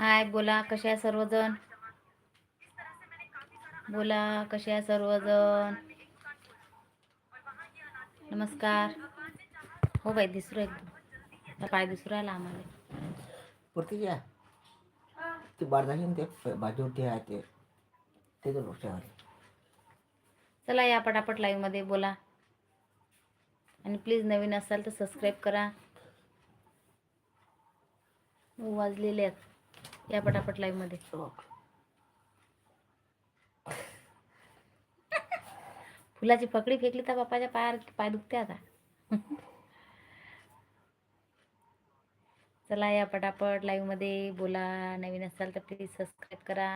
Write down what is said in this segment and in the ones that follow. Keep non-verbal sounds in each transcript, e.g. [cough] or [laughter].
हाय बोला कसे आहे सर्वजण? बोला कसे आहे सर्वजण? नमस्कार. हो बाई दिसू राहील. आता पाय दिसू राहिला आम्हाला. पुरती या ते बारदाशी ते बाजूवरती आहे ते. ते तर चला या पटापट लाईव्हमध्ये बोला. आणि प्लीज नवीन असाल तर सबस्क्राईब करा. नऊ वाजलेले आहेत. या पटापट लाईव्हमध्ये फुलाची पकडी फेकली तर बापाच्या पायावर पाय दुखते आता. चला या पटापट लाईव्हमध्ये बोला नवीन असाल तर प्लीज सबस्क्राईब करा.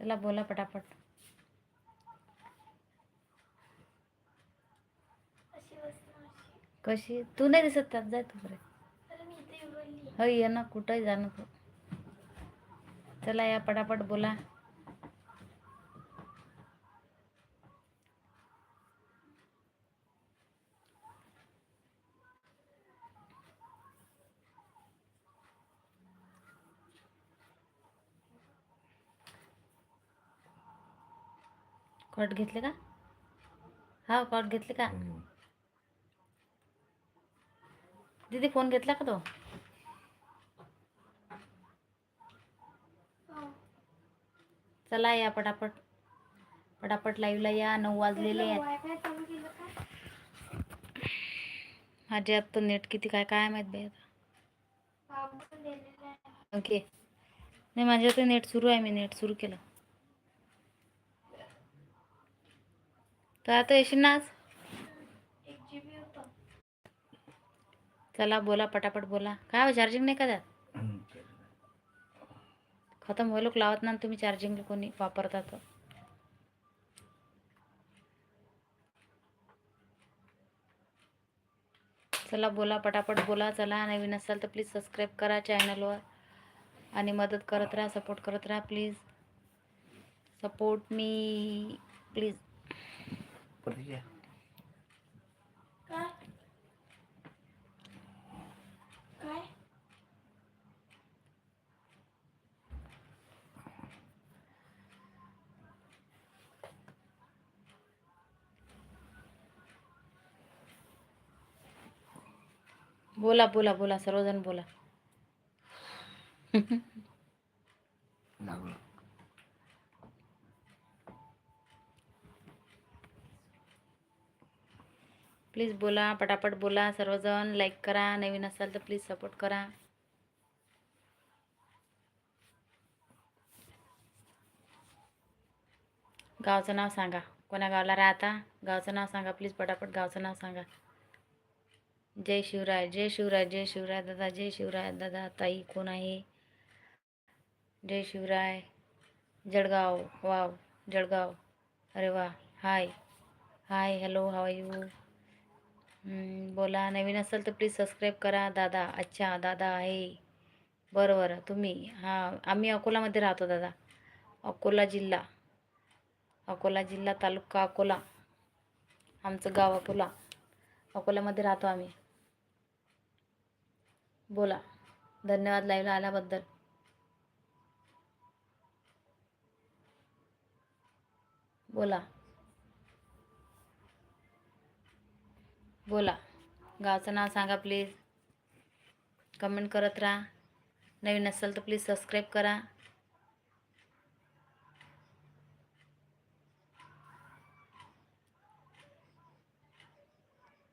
चला बोला पटापट. कशी? तू नाही दिसत त्यात जाय तू बरे हो ये ना कुठंही जा ना तू. चला या पटापट बोला. कॉट घेतले का? हा कॉट घेतले का? दीदी फोन घेतला का तो? चला या पटापट. पटापट लाईव्हला या नऊ वाजलेले आहेत. माझे आत तो नेट किती काय काय माहीत बाई आता. ओके. नाही माझ्या आता नेट सुरू आहे मी नेट सुरू केलं. तर आता येशील ना आज? चला बोला पटापट बोला. काय हो, चार्जिंग नाही का त्यात? खतम व्हायला लावत ना तुम्ही चार्जिंग कोणी वापरता तर. चला बोला पटापट बोला. चला नवीन असाल तर प्लीज सबस्क्राईब करा चॅनलवर आणि मदत करत राहा सपोर्ट करत राहा प्लीज सपोर्ट मी प्लीज पुरती या बोला बोला बोला सर्वजण बोला. प्लीज बोला पटापट बोला सर्वजण लाईक करा नवीन असाल तर प्लीज सपोर्ट करा. गावचं नाव सांगा. कोण्या गावाला राहता? गावचं नाव सांगा प्लीज पटापट गावचं नाव सांगा. जय शिवराय जय शिवराय जय शिवराय दादा जय शिवराय दादा ताई कोण आहे? जय शिवराय जळगाव वाव जळगाव अरे वा हाय हाय हॅलो हाव यू? बोला नवीन असेल तर प्लीज सबस्क्राईब करा. दादा अच्छा दादा आहे. बरं बरं तुम्ही? हां आम्ही अकोलामध्ये राहतो दादा. अकोला जिल्हा. अकोला जिल्हा तालुका अकोला. आमचं गाव अकोला. अकोल्यामध्ये राहतो आम्ही. बोला. धन्यवाद लाईव्हला आल्याबद्दल. बोला. बोला. गावचं नाव सांगा प्लीज. कमेंट करत राहा. नवीन असेल तर प्लीज सबस्क्राईब करा.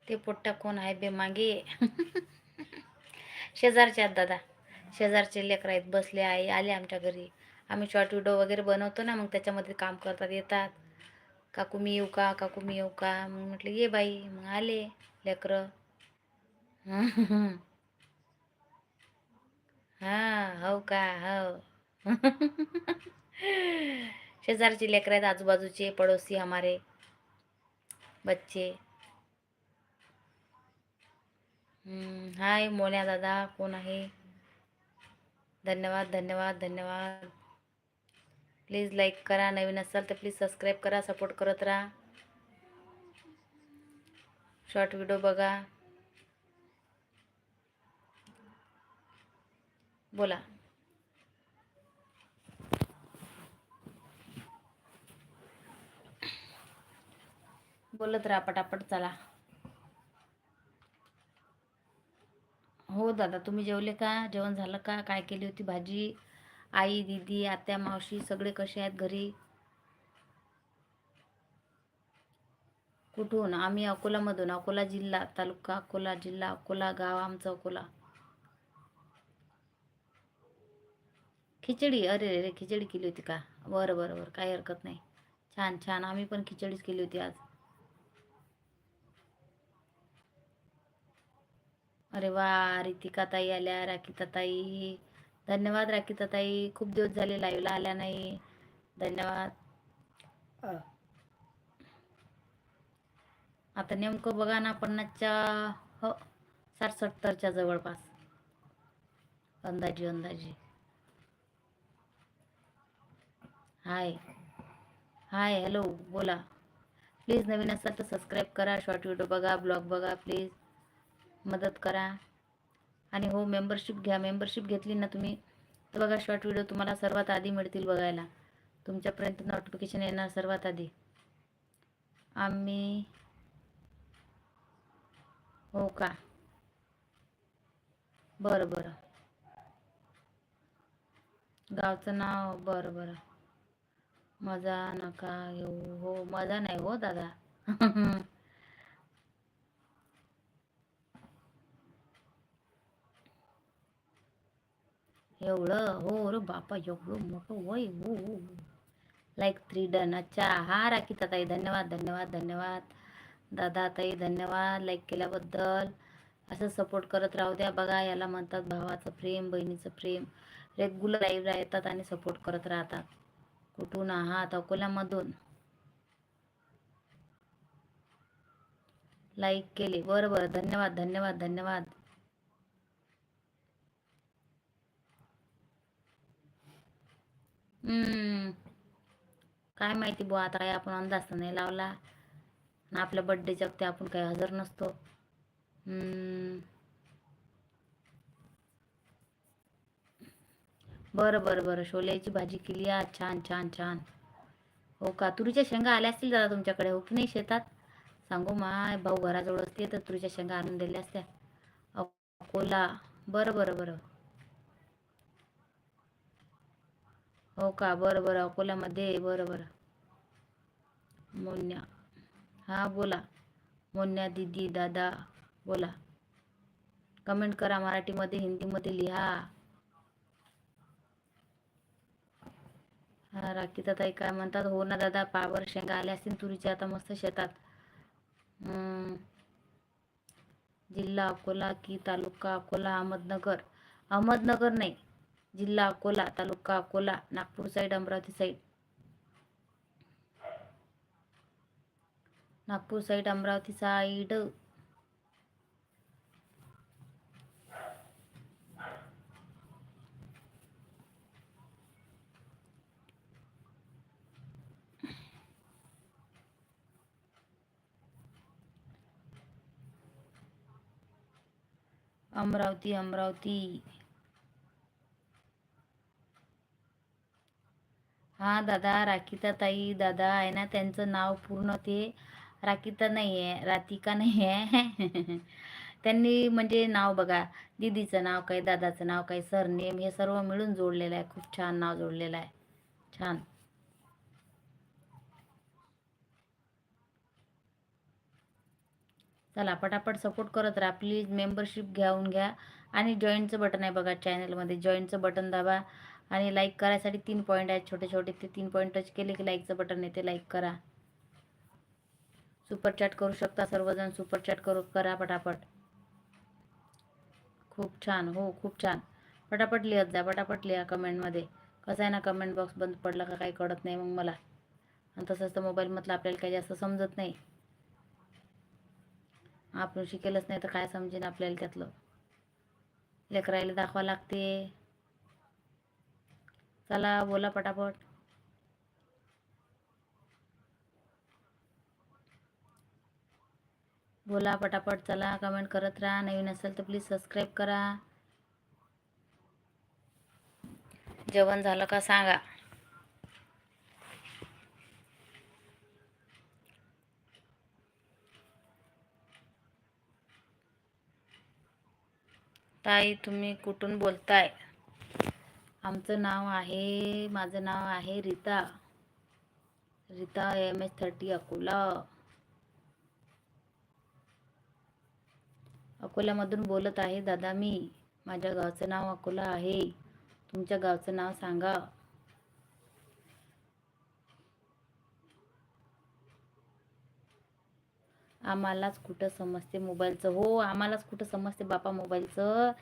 ते पोट्टा कोण आहे बे मागे? [laughs] शेजारचे आहेत दादा. शेजारचे लेकरं आहेत बसले आहे आले आमच्या घरी. आम्ही शॉर्ट व्हिडिओ वगैरे बनवतो ना मग त्याच्यामध्ये काम करतात येतात. काकू मी येऊ का? काकू मी येऊ का? मग म्हटलं ये बाई. मग आले लेकरं. [laughs] हां हो का? हो [laughs] शेजारची लेकरं आहेत आजूबाजूचे पडोसी हमारे बच्चे हम्म, हाय मोन्या दादा कोण आहे? धन्यवाद धन्यवाद धन्यवाद. प्लीज लाईक करा नवीन असाल तर प्लीज सबस्क्राईब करा सपोर्ट करत राहा. शॉर्ट व्हिडिओ बघा. बोला. बोलत राहा पटापट चला. हो दादा तुम्ही जेवले का? जेवण झालं का? काय केली होती भाजी? आई दीदी आत्या मावशी सगळे कसे आहेत घरी? कुठून? आम्ही अकोलामधून अकोला जिल्हा तालुका अकोला जिल्हा अकोला गाव आमचं अकोला. खिचडी? अरे रे रे खिचडी केली होती का? बरं बरं बरं काही हरकत नाही. छान छान. आम्ही पण खिचडीच केली होती आज. अरे वा रितिका ताई आल्या राखीता ताई. धन्यवाद राखीता ताई. खूप दिवस झाले लाईव्हला आल्या नाही. धन्यवाद. आता नेमकं बघा ना पन्नासच्या हो साठ सत्तरच्या जवळपास. अंदाजी अंदाजी. हाय. हाय हॅलो बोला. प्लीज नवीन असाल तर सबस्क्राईब करा शॉर्ट व्हिडिओ बघा ब्लॉग बघा प्लीज. मदत करा. आणि हो मेंबरशिप घ्या. मेंबरशिप घेतली ना तुम्ही तर बघा शॉर्ट व्हिडिओ तुम्हाला सर्वात आधी मिळतील बघायला. तुमच्यापर्यंत नोटिफिकेशन येणार सर्वात आधी. आम्ही हो का? बरं बरं. गावचं नाव बरं बरं. मजा नका घेऊ. हो मजा नाही हो दादा. [laughs] एवढं? हो रे बापा एवढं मोठं वय हो हो लाईक थ्री डन अच्छा हा राखीता ताई धन्यवाद धन्यवाद धन्यवाद. दादा ताई धन्यवाद लाईक केल्याबद्दल. असं सपोर्ट करत राहू द्या बघा याला म्हणतात भावाचं प्रेम बहिणीचं प्रेम. रेग्युलर लाईव्हला येतात आणि सपोर्ट करत राहतात. कुठून आहात? अकोल्यामधून. लाईक केले. बरं बरं. धन्यवाद धन्यवाद धन्यवाद. हम्म. काय माहिती बुवा आता काय आपण अंदाज नाही लावला. आपल्या बड्डेच्या आपण काही हजर नसतो. हम्म. बरं बरं बरं. शोल्याची भाजी केली आज. छान छान छान. हो का? तुरीच्या शेंगा आल्या असतील दादा तुमच्याकडे? हो की नाही शेतात? सांगू माय भाऊ घराजवळ असते तर तुरीच्या शेंगा आणून दिल्या असत्या. अकोला. बरं बरं बरं. हो का? बरं बरं. अकोल्यामध्ये बरं बरं. मोन्या. हां बोला. मोन्या दीदी दादा बोला. कमेंट करा मराठीमध्ये हिंदीमध्ये लिहा. हा राखीता ताई काय म्हणतात? हो ना दादा. पावर शेंगा आल्या असतील तुरीच्या. आता मस्त शेतात. हम्म. जिल्हा अकोला की तालुका अकोला? अहमदनगर. अहमदनगर नाही. जिल्हा अकोला तालुका Akola Nagpur side Amravati side Nagpur side Amravati side Amravati Amravati हा दादा राखिता ताई दादा आहे ना त्यांचं नाव पूर्ण ते राखीता नाही आहे राधिका नाही आहे [laughs] त्यांनी म्हणजे नाव बघा दीदीचं नाव काय दादाचं नाव काय सरनेम हे सर्व मिळून जोडलेलं आहे. खूप छान नाव जोडलेलं आहे. छान. चला पटापट सपोर्ट करत राहा. प्लीज मेंबरशिप घेऊन घ्या. आणि जॉईनचं बटन आहे बघा चॅनलमध्ये जॉईनचं बटन दाबा. आणि लाईक करायसाठी तीन पॉईंट आहेत छोटे छोटे ते तीन पॉईंट टच केले की लाईकचं बटन येते लाईक करा. सुपर चॅट करू शकता सर्वजण सुपर चॅट करू करा पटापट. खूप छान हो खूप छान. पटापट लिहत जा पटापट लिहा कमेंटमध्ये कसं आहे ना कमेंट बॉक्स बंद पडला का काही कळत नाही मग मला. आणि तसंच तर मोबाईलमधलं आपल्याला काही जास्त समजत नाही. आपण शिकेलच नाही तर काय समजेन आपल्याला त्यातलं. लेकरायला दाखवा लागते. चला बोला पटापट. बोला पटापट चला कमेंट करत राहा. नवीन असेल तर प्लीज सबस्क्राईब करा. जेवण झालं का सांगा. ताई तुम्ही कुठून बोलताय? आमचं नाव आहे माझं नाव आहे Rita. Rita M H thirty Akola. अकोल्यामधून बोलत आहे दादा मी. माझ्या गावचं नाव अकोला आहे. तुमच्या गावचं नाव सांगा. आम्हालाच कुठं समजते मोबाईलचं? हो आम्हालाच कुठं समजते बापा मोबाईलचं?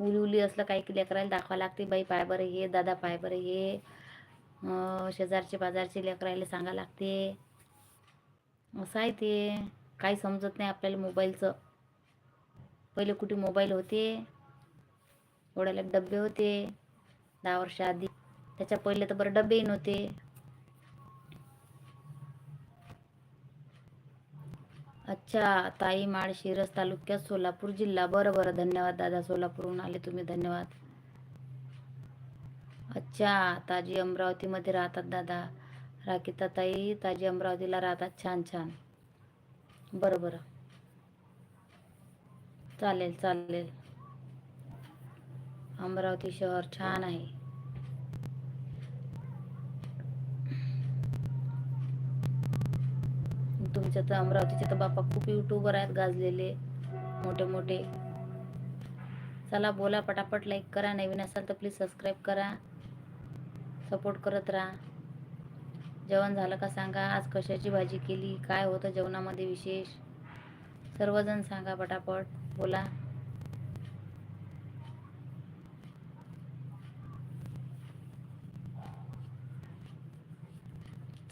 उली उली असलं काही की लेकराला दाखवा लागते. बाई पाय बरं हे दादा पाय बरं हे. शेजारचे बाजारचे लेकरायला सांगा लागते. असं आहे ते. काही समजत नाही आपल्याला मोबाईलचं. पहिले कुठे मोबाईल होते? ओढायला डबे होते. दहा वर्षा आधी त्याच्या पहिले तर बरं डबेही नव्हते. अच्छा ताई माळ शिरस तालुक्यात सोलापूर जिल्हा. बरं बरं. धन्यवाद दादा. सोलापूरहून आले तुम्ही. धन्यवाद. अच्छा ताजी अमरावतीमध्ये राहतात दादा. राखीता ताई ताजी अमरावतीला राहतात. छान छान. बरं बरं. चालेल चालेल. अमरावती शहर छान आहे. तुमच्या तर अमरावतीचे तर बापा खूप युट्यूबर आहेत गाजलेले मोठे मोठे चला बोला पटापट लाईक करा नवीन असाल तर प्लीज सबस्क्राईब करा. सपोर्ट करत राहा. जेवण झालं का सांगा आज कशाची भाजी केली काय होतं जेवणामध्ये विशेष? सर्वजण सांगा पटापट बोला.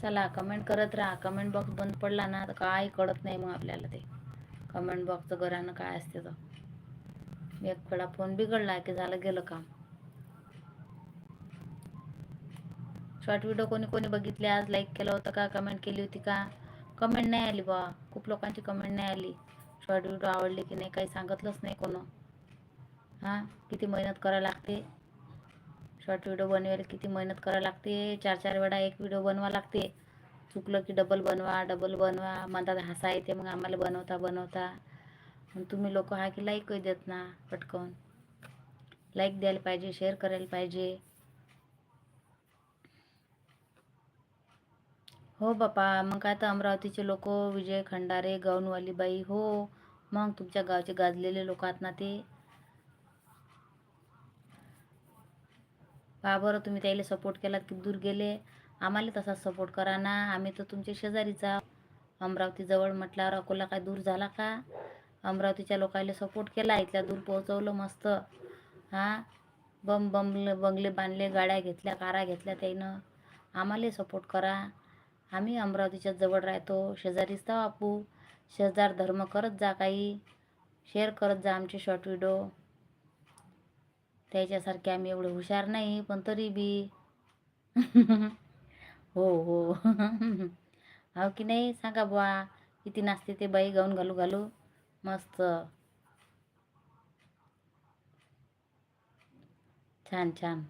चला कमेंट करत राहा. कमेंट बॉक्स बंद पडला ना तर काय कळत नाही मग आपल्याला ते. कमेंट बॉक्सचं घरानं काय असते तर. एक वेळा फोन बिघडला की झालं गेलं काम. शॉर्ट व्हिडिओ कोणी कोणी बघितले आज लाईक केलं होतं का? कमेंट केली होती का? कमेंट नाही आली बा खूप लोकांची कमेंट नाही आली. शॉर्ट व्हिडिओ आवडले की नाही काही सांगितलंच नाही कोण. हां? किती मेहनत करायला लागते. शॉर्ट व्हिडिओ बनवायला किती मेहनत करावं लागते चार चार वेळा एक व्हिडिओ बनवा लागते. चुकलं की डबल बनवा डबल बनवा म्हणतात हसा येते मग आम्हाला बनवता बनवता. तुम्ही लोक हा की लाईक देत ना पटकन. लाईक द्यायला पाहिजे शेअर करायला पाहिजे. हो बापा मग काय तर अमरावतीचे लोक विजय खंडारे गाऊनवाली बाई हो. मग तुमच्या गावचे गाजलेले लोक आहेत ना ते. का बरं तुम्ही त्याला सपोर्ट केलात की दूर गेले? आम्हाला तसाच सपोर्ट करा ना. आम्ही तर तुमच्या शेजारीचा अमरावतीजवळ म्हटल्यावर अकोला काय दूर झाला का? अमरावतीच्या लोकांना सपोर्ट केला इथल्या दूर पोहोचवलं मस्त. हां? बम बमले बंगले बांधले गाड्या घेतल्या कारा घेतल्या त्यानं. आम्हाला सपोर्ट करा. आम्ही अमरावतीच्या जवळ राहतो. शेजारीच तर आपू. शेजार धर्म करत जा काही. शेअर करत जा आमचे शॉर्ट व्हिडिओ त्याच्यासारखे आम्ही एवढे हुशार नाही पण तरी बी. [laughs] हो हो. [laughs] हो की नाही? सांगा बुवा किती नाचते ते बाई गाऊन घालू घालू. मस्त. छान छान.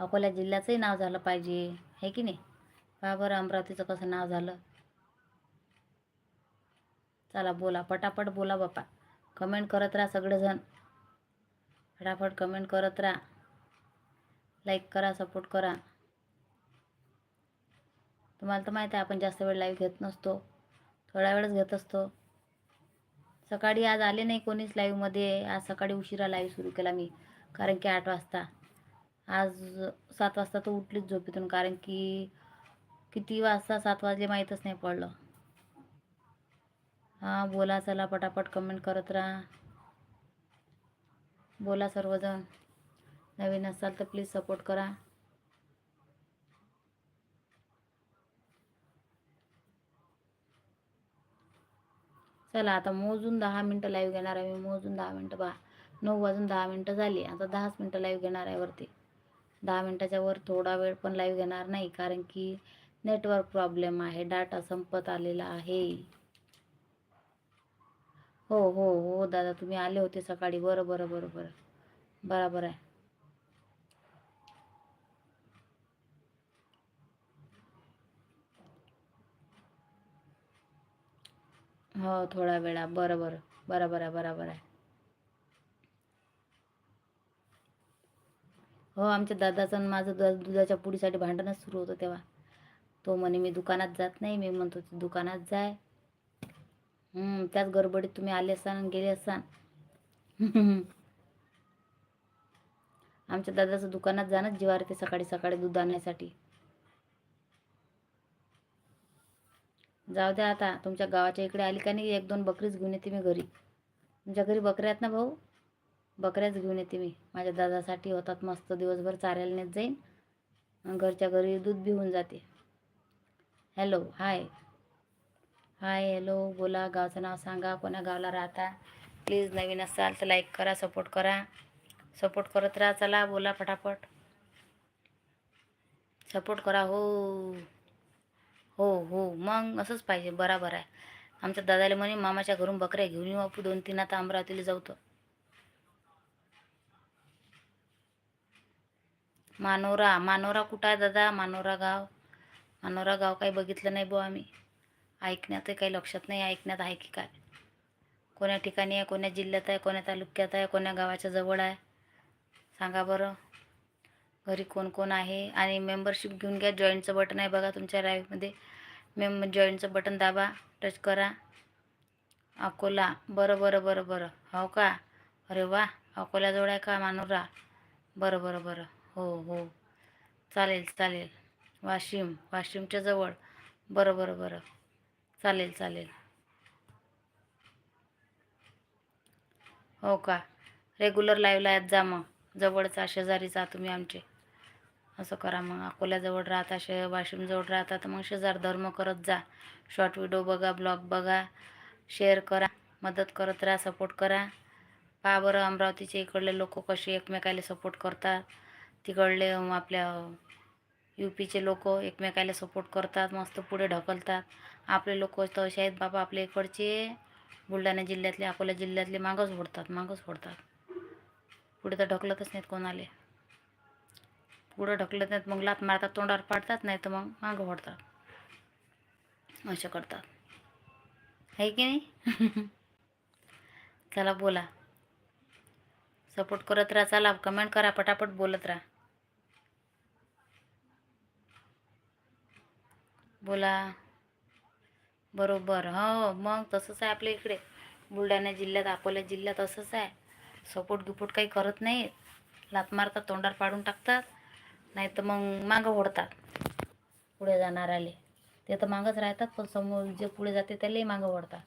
अकोला जिल्ह्याचंही नाव झालं पाहिजे. आहे की नाही? पहा बरं अमरावतीचं कसं नाव झालं. चला बोला पटापट बोला बापा कमेंट करत राहा सगळेजण. फटाफट कमेंट करत राहा. लाईक करा सपोर्ट करा. तुम्हाला तर माहीत आहे आपण जास्त वेळ लाईव्ह घेत नसतो. थोड्या वेळच घेत असतो. सकाळी आज आले नाही कोणीच लाईव्हमध्ये. आज सकाळी उशिरा लाईव्ह सुरू केला मी. कारण की आठ वाजता. आज सात वाजता तर उठलीच झोपेतून कारण की किती वाजता सात वाजले माहीतच नाही पडलं. हां बोला चला पटापट कमेंट करत राहा. बोला सर्वजण. नवीन असाल तर प्लीज सपोर्ट करा. चला आता मोजून दहा मिनटं लाईव्ह घेणार आहे मी. मोजून दहा मिनटं बा नऊ वाजून दहा मिनटं झाली. आता दहाच मिनटं लाईव्ह घेणार आहे वरती. दहा मिनटाच्या वर थोडा वेळ पण लाईव्ह घेणार नाही कारण की नेटवर्क प्रॉब्लेम आहे डाटा संपत आलेला आहे. हो हो हो दादा तुम्ही आले होते सकाळी. बरं बरं बरं बरं. बरोबर आहे. हो थोडा वेळा. बरं बरं. बरं आहे बरोबर आहे. हो आमच्या दादाचं आणि माझं द दुधाच्या पुडीसाठी भांडणच सुरू होतं तेव्हा. तो म्हणे मी दुकानात जात नाही मी म्हणतो तू दुकानात जाय. त्याच गडबडीत तुम्ही आले असाल आणि गेले असाल. [laughs] आमच्या दादाचं दुकानात जाणंच जिवार ते सकाळी सकाळी दूध आणण्यासाठी. जाऊ द्या आता तुमच्या गावाच्या इकडे आली का नाही एक दोन बकरीच घेऊन येते मी घरी. तुमच्या घरी बकऱ्या आहेत ना भाऊ? बकऱ्याच घेऊन येते मी. माझ्या दादासाठी होतात मस्त दिवसभर चारायला नेत जाईन. घरच्या घरी दूध बी होऊन जाते. हॅलो हाय हाय हॅलो बोला गावचं नाव सांगा. कोण्या गावाला राहता? प्लीज नवीन असाल तर लाईक करा सपोर्ट करा. सपोर्ट करत राहा. चला बोला पटापट. सपोर्ट करा. हो. हो हो. मग असंच पाहिजे. बराबर आहे. आमच्या दादाला म्हणे मामाच्या घरून बकऱ्या घेऊन येऊ आपू दोन तीन आता अमरावतीला जाऊ मानोरा मानोरा कुठं आहे दादा? मानोरा गाव. मानोरा गाव काही बघितलं नाही बुवा आम्ही. ऐकण्यात काही लक्षात नाही ऐकण्यात आहे की काय? कोण्या ठिकाणी आहे कोण्या जिल्ह्यात आहे कोण्या तालुक्यात आहे कोण्या गावाच्या जवळ आहे? सांगा बरं. घरी कोण कोण आहे? आणि मेंबरशिप घेऊन घ्या जॉईंटचं बटन आहे बघा तुमच्या लाईफमध्ये मेम जॉईंटचं बटन दाबा टच करा. अकोला. बरं बरं बरं बरं. हो का? अरे वा! अकोल्याजवळ आहे का? मानोरा. बरं बरं बरं. हो हो. चालेल चालेल. वाशिम वाशिमच्या जवळ. बरं बरं बरं. चालेल चालेल. हो का? रेग्युलर लाईव्हला येत जा मग. जवळचा शेजारीचा तुम्ही आमचे. असं करा मग. अकोल्याजवळ राहता शे वाशिमजवळ राहता तर मग शेजार धर्म करत जा. शॉर्ट व्हिडिओ बघा ब्लॉग बघा. शेअर करा. मदत करत राहा सपोर्ट करा. पहा बरं अमरावतीचे इकडले लोक कसे एकमेकाला सपोर्ट करतात. तिकडले आपल्या यू पीचे लोक एकमेकाला सपोर्ट करतात मस्त पुढे ढकलतात. आपले लोक तर असे आहेत बाबा आपल्या इकडचे बुलढाणा जिल्ह्यातले अकोला जिल्ह्यातले मागंच ओढतात मागंच ओढतात पुढे तर ढकलतच नाहीत कोणाले. पुढं ढकलत नाहीत मग लात मारतात तोंडावर पाडतात नाही तर मग मागं ओढतात. असं करतात. आहे की नाही? [laughs] चला बोला. सपोर्ट करत राहा चला कमेंट करा पटापट बोलत राहा. बोला. बरोबर. हो मग तसंच आहे आपल्या इकडे. बुलढाणा जिल्ह्यात अकोला जिल्ह्यात असंच आहे. सपोर्ट गिपोर्ट काही करत नाही लात मारतात तोंडावर पाडून टाकतात. नाही तर मग मागं ओढतात. पुढे जाणार ते तर मागंच राहतात पण समोर जे पुढे जाते त्यालाही मागं ओढतात.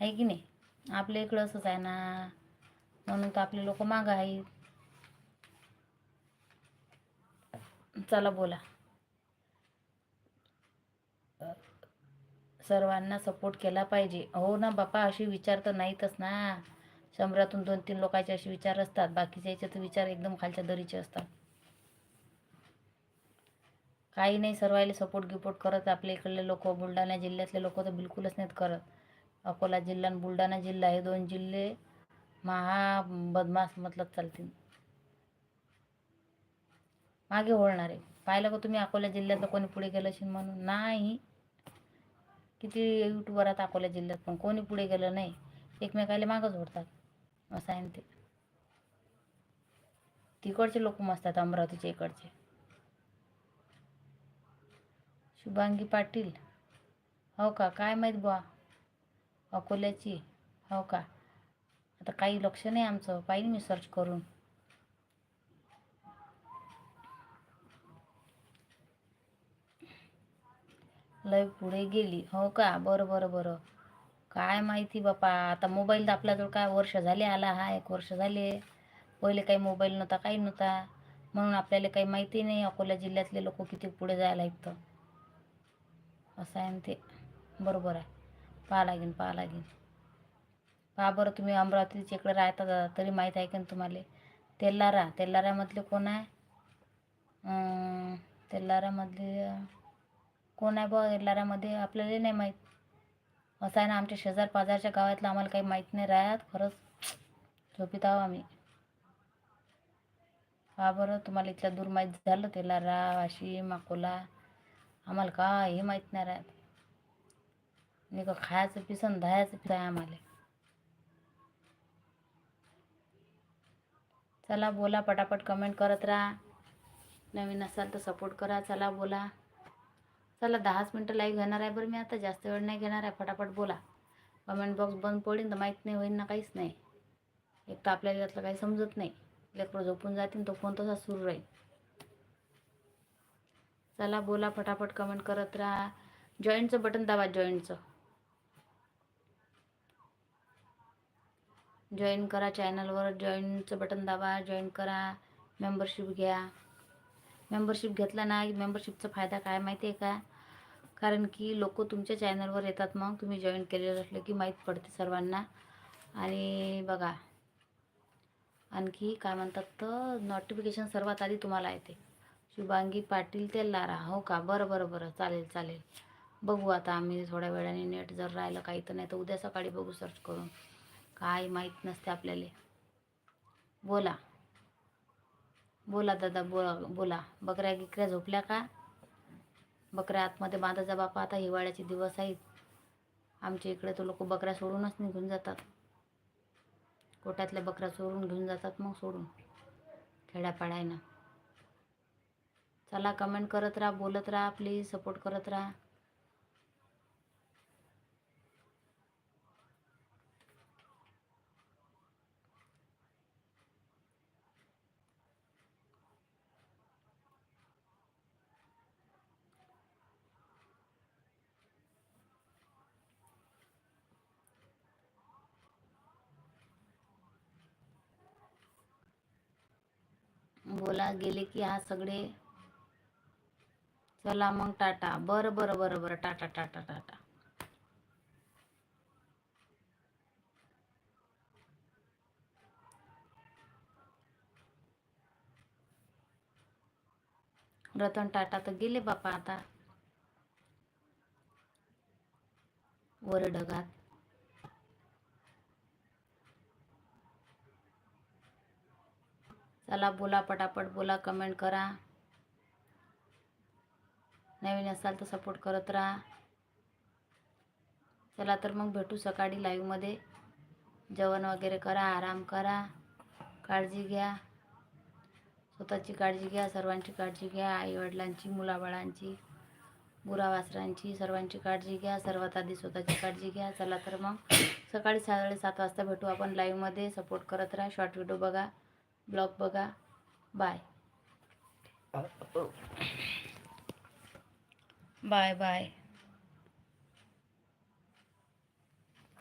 आहे की नाही? आपल्या इकडं असंच आहे ना. म्हणून तर आपले लोक मागं आहेत. चला बोला. सर्वांना सपोर्ट केला पाहिजे. हो ना बापा अशी विचार तर नाहीतच ना. शंभरातून दोन तीन लोकांचे असे विचार असतात. बाकीच्या याचे तर विचार एकदम खालच्या दरीचे असतात. काही नाही सर्वायला सपोर्ट गिपोर्ट करत आपल्या इकडले लोक. बुलढाणा जिल्ह्यातले लोक तर बिलकुलच नाहीत करत. अकोला जिल्हा आणि बुलढाणा जिल्हा हे दोन जिल्हे महा बदमाश मतलब चालतील. मागे होणार आहे पाहिलं का तुम्ही अकोला जिल्ह्यातलं कोणी पुढे गेलं असेल म्हणून? नाही. किती यूट्यूबर आहेत अकोला जिल्ह्यात पण कोणी पुढे गेलं नाही. एकमेकाला मागच ओढतात. असं आहे ना ते तिकडचे लोक मस्त अमरावतीचे इकडचे. शुभांगी पाटील. हो का? काय माहीत बुवा? अकोल्याची. हो का? आता काही लक्ष नाही आमचं. पाहिजे मी सर्च करून. लय पुढे गेली. हो का? बरं बरं बरं. काय माहिती बापा आता मोबाईल तर आपल्याजवळ काय वर्ष झाले आला हा एक वर्ष झाले. पहिले काही मोबाईल नव्हता काही नव्हता. म्हणून आपल्याला काही माहिती नाही अकोला जिल्ह्यातले लोक किती पुढे जायला ऐकतं असं आहे ते. बरोबर आहे. पाहा लागेन पाहा लागेन. पहा बरं तुम्ही अमरावतीच्या इकडे राहता दादा तरी माहीत आहे की ना तुम्हाला? तेल्लारा तेल्लारामधले कोण आहे? तेल्लारामधले कोण आहे बा लाऱ्यामध्ये आपल्याला नाही माहीत. असं आहे ना आमच्या शेजार पाजारच्या गावातलं आम्हाला काही माहीत नाही राहत. खरंच झोपीत आहो आम्ही. हा बरं तुम्हाला इथल्या दूर माहीत झालं ते लारा वाशिम अकोला आम्हाला काही माहीत नाही राहत. नाही का खायचं पिसन धायचं पिस आहे आम्हाला. चला बोला पटापट कमेंट करत राहा. नवीन असाल तर सपोर्ट करा. चला बोला. चला दहाच मिनटं लाईव्ह घेणार आहे बरं मी आता जास्त वेळ नाही घेणार आहे फटाफट बोला. कमेंट बॉक्स बंद पडेल तर माहीत नाही होईल ना काहीच नाही. एक तर आपल्याला त्यातलं काही समजत नाही. लेकरं झोपून जातील तो फोन तसा सुरू राहील. चला बोला फटाफट कमेंट करत राहा. जॉईंटचं बटन दाबा जॉईंटचं जॉईन करा चॅनलवर जॉईनचं बटन दाबा जॉईन करा. मेंबरशिप घ्या. मेंबरशिप घेतला ना मेंबरशिपचा फायदा काय माहिती आहे का? कारण की लोक तुमच्या चॅनलवर येतात मग. तुम्ही जॉईन केलेलं असलं की माहीत पडते सर्वांना. आणि बघा आणखी काय म्हणतात तर नोटिफिकेशन सर्वात आधी तुम्हाला येते. शुभांगी पाटील तेलारा हो का? बरं बरं बरं. चालेल चालेल. बघू आता आम्ही थोड्या वेळाने नेट जर राहिलं काही तर नाही तर उद्या सकाळी बघू सर्च करून. काय माहीत नसते आपल्याला. बोला. बोला दादा बोला. बोला. बकऱ्या गिकऱ्या झोपल्या का? बकऱ्या आतमध्ये बांधाचा बापा आता हिवाळ्याचे दिवस आहेत. आमच्या इकडे तर लोक बकऱ्या सोडूनच निघून जातात. कोट्यातल्या बकऱ्या चोरून घेऊन जातात मग सोडून. खेड्यापाड्यानं. चला कमेंट करत राहा बोलत राहा प्लीज सपोर्ट करत राहा. बोला गेले की हा सगळे. चला मग टाटा. बरं बरं बरं बरं. टाटा टाटा टाटा. रतन टाटा तर गेले बापा आता. वर ढगात. चला बोला पटापट बोला कमेंट करा. नवीन असाल तर सपोर्ट करत राहा. चला तर मग भेटू सकाळी लाईव्हमध्ये जेवण वगैरे करा आराम करा. काळजी घ्या. स्वतःची काळजी घ्या सर्वांची काळजी घ्या आईवडिलांची मुलाबाळांची गुरावासरांची सर्वांची काळजी घ्या सर्वात आधी स्वतःची काळजी घ्या. चला तर मग सकाळी साडेसात वाजता भेटू आपण लाईव्हमध्ये सपोर्ट करत राहा. शॉर्ट व्हिडिओ बघा. ब्लॉग बघा बाय बाय बाय